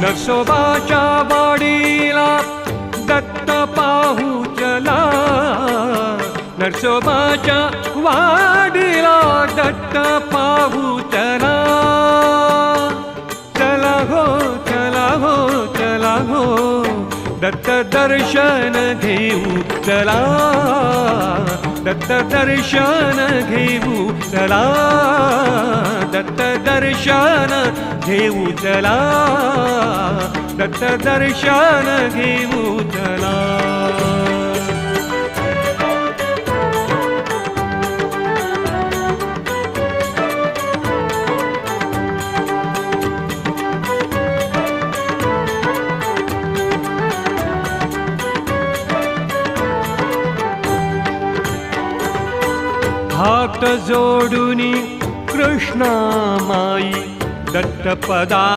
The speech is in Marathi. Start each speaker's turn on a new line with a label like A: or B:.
A: नसोबाच्या वाडीला दत्त पाहू चला नरसोबाच्या वाडीला दत्त पाहू चला चला हो चला हो चला हो दत्त दर्शन घेऊ चला. दत्त दर्शन घेऊ चला. दत्त दर्शन घेऊ चला. दत्त दर्शन घेऊ चला. हात जोडूनी कृष्णा माई दत्तपदा